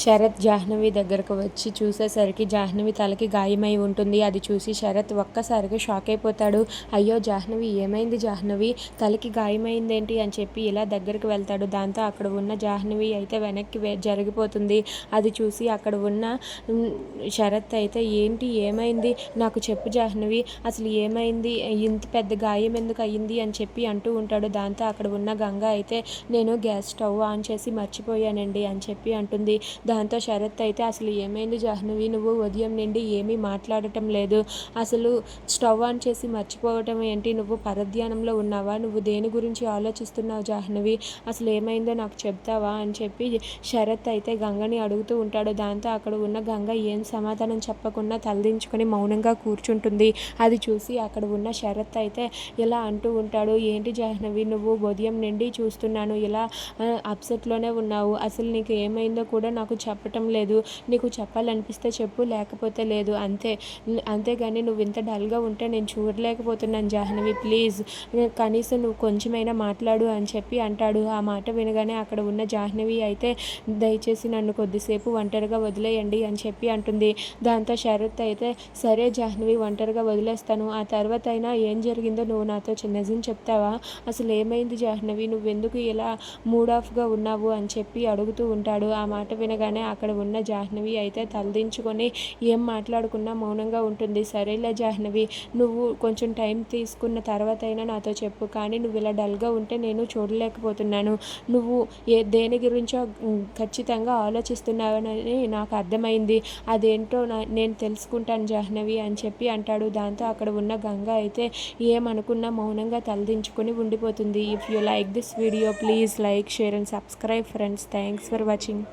శరత్ జాహ్నవి దగ్గరకు వచ్చి చూసేసరికి జాహ్నవి తలకి గాయమై ఉంటుంది. అది చూసి శరత్ ఒక్కసారిగా షాక్ అయిపోతాడు. అయ్యో జాహ్నవి ఏమైంది జాహ్నవి? తలకి గాయమైందేంటి అని చెప్పి ఇలా దగ్గరికి వెళ్తాడు. దాంతో అక్కడ ఉన్న జాహ్నవి అయితే వెనక్కి జరిగిపోతుంది. అది చూసి అక్కడ ఉన్న శరత్ అయితే ఏంటి ఏమైంది? నాకు చెప్పు జాహ్నవి అసలు ఏమైంది? ఇంత పెద్ద గాయం ఎందుకు అయ్యింది అని చెప్పి అంటూ ఉంటాడు. దాంతో అక్కడ ఉన్న గంగ అయితే నేను గ్యాస్ స్టవ్ ఆన్ చేసి మర్చిపోయానండి అని చెప్పి అంటుంది. దాంతో శరత్ అయితే అసలు ఏమైంది జాహ్నవి? నువ్వు ఉదయం నుండి ఏమీ మాట్లాడటం లేదు. అసలు స్టవ్ ఆన్ చేసి మర్చిపోవటం ఏంటి? నువ్వు పరధ్యానంలో ఉన్నావా? నువ్వు దేని గురించి ఆలోచిస్తున్నావు జాహ్నవి? అసలు ఏమైందో నాకు చెప్తావా? అని చెప్పి శరత్ అయితే గంగని అడుగుతూ ఉంటాడు. దాంతో అక్కడ ఉన్న గంగ ఏం సమాధానం చెప్పకుండా తలదించుకొని మౌనంగా కూర్చుంటుంది. అది చూసి అక్కడ ఉన్న శరత్ అయితే ఇలా అంటూ ఉంటాడు. ఏంటి జాహ్నవి? నువ్వు ఉదయం నుండి చూస్తున్నాను. ఇలా అప్సెట్లోనే ఉన్నావు. అసలు నీకు ఏమైందో కూడా నాకు చెప్పటం లేదు. నీకు చెప్పాలనిపిస్తే చెప్పు లేకపోతే లేదు. అంతే. అంతేగాని నువ్వు ఇంత డల్గా ఉంటే నేను చూడలేకపోతున్నాను జాహ్నవి. ప్లీజ్. కనీసం నువ్వు కొంచెమైనా మాట్లాడు అని చెప్పి అంటాడు. ఆ మాట వినగానే అక్కడ ఉన్న జాహ్నవి అయితే దయచేసి నన్ను కొద్దిసేపు ఒంటరిగా వదిలేయండి అని చెప్పి అంటుంది. దాంతో శరత్ అయితే సరే జాహ్నవి ఒంటరిగా వదిలేస్తాను. ఆ తర్వాత అయినా ఏం జరిగిందో నువ్వు నాతో నిజం చెప్తావా? అసలు ఏమైంది జాహ్నవి? నువ్వెందుకు ఇలా మూడ్ ఆఫ్గా ఉన్నావు? అని చెప్పి అడుగుతూ ఉంటాడు. ఆ మాట వినగానే అక్కడ ఉన్న జాహ్నవి అయితే తలదించుకొని ఏం మాట్లాడుకున్నా మౌనంగా ఉంటుంది. సరేలే జాహ్నవి నువ్వు కొంచెం టైం తీసుకున్న తర్వాత అయినా నాతో చెప్పు. కానీ నువ్వు ఇలా డల్గా ఉంటే నేను చూడలేకపోతున్నాను. నువ్వు ఏ దేని గురించో ఖచ్చితంగా ఆలోచిస్తున్నావని నాకు అర్థమైంది. అదేంటో నా- నేను తెలుసుకుంటాను జాహ్నవి అని చెప్పి అంటాడు. దాంతో అక్కడ ఉన్న గంగ అయితే ఏమనుకున్నా మౌనంగా తలదించుకొని ఉండిపోతుంది. If you like this video please like share and subscribe friends thanks for watching